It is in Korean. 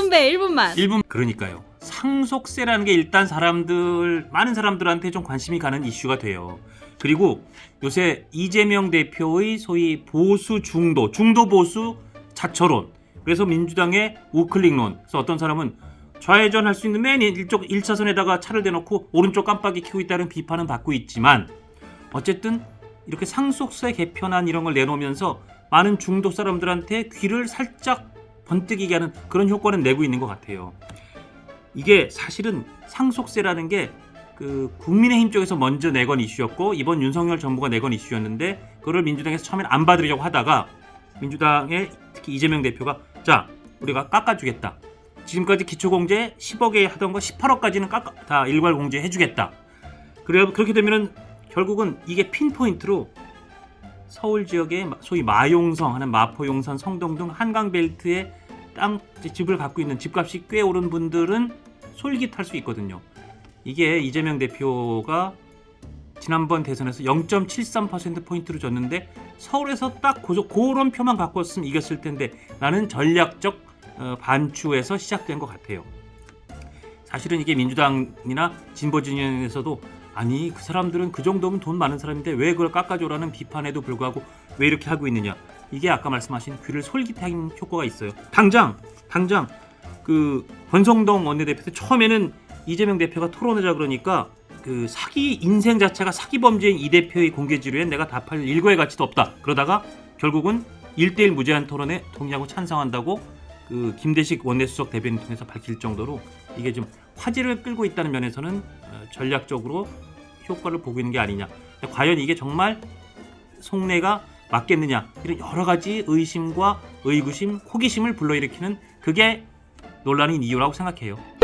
선배 1분만. 1분 그러니까요. 상속세라는 게 일단 사람들 많은 사람들한테 좀 관심이 가는 이슈가 돼요. 그리고 요새 이재명 대표의 소위 보수 중도, 중도 보수 자처론. 그래서 민주당의 우클릭론. 그래서 어떤 사람은 좌회전 할 수 있는 맨 일쪽 1차선에다가 차를 대놓고 오른쪽 깜빡이 켜고 있다는 비판은 받고 있지만 어쨌든 이렇게 상속세 개편안 이런 걸 내놓으면서 많은 중도 사람들한테 귀를 살짝 번뜩이게 하는 그런 효과는 내고 있는 것 같아요. 이게 사실은 상속세라는 게 그 국민의힘 쪽에서 먼저 내건 이슈였고 이번 윤석열 정부가 내건 이슈였는데 그걸 민주당에서 처음엔 안 받으려고 하다가 민주당의 특히 이재명 대표가 자 우리가 깎아주겠다. 지금까지 기초공제 10억에 하던 거 18억까지는 깎아 다 일괄 공제해주겠다. 그래 그렇게 되면은 결국은 이게 핀포인트로 서울 지역의 소위 마용성 하는 마포 용산 성동 등 한강 벨트에 땅 집을 갖고 있는 집값이 꽤 오른 분들은 솔깃할 수 있거든요. 이게 이재명 대표가 지난번 대선에서 0.73% 포인트로 졌는데 서울에서 딱 고소, 그런 표만 갖고 왔으면 이겼을 텐데 나는 전략적 어, 반추에서 시작된 것 같아요. 사실은 이게 민주당이나 진보 진영에서도 아니 그 사람들은 그 정도면 돈 많은 사람인데 왜 그걸 깎아줘라는 비판에도 불구하고 왜 이렇게 하고 있느냐. 이게 아까 말씀하신 귀를 솔깃한 효과가 있어요. 당장 당장 그 권성동 원내대표 처음에는 이재명 대표가 토론하자 그러니까 그 사기 인생 자체가 사기 범죄인 이 대표의 공개 지루에 내가 답할 일거의 가치도 없다. 그러다가 결국은 1대1 무제한 토론에 동의하고 찬성한다고 그 김대식 원내수석 대변인 통해서 밝힐 정도로 이게 좀 화제를 끌고 있다는 면에서는 어, 전략적으로 효과를 보고 있는 게 아니냐. 과연 이게 정말 속내가 맞겠느냐 이런 여러 가지 의심과 의구심, 호기심을 불러일으키는 그게 논란인 이유라고 생각해요.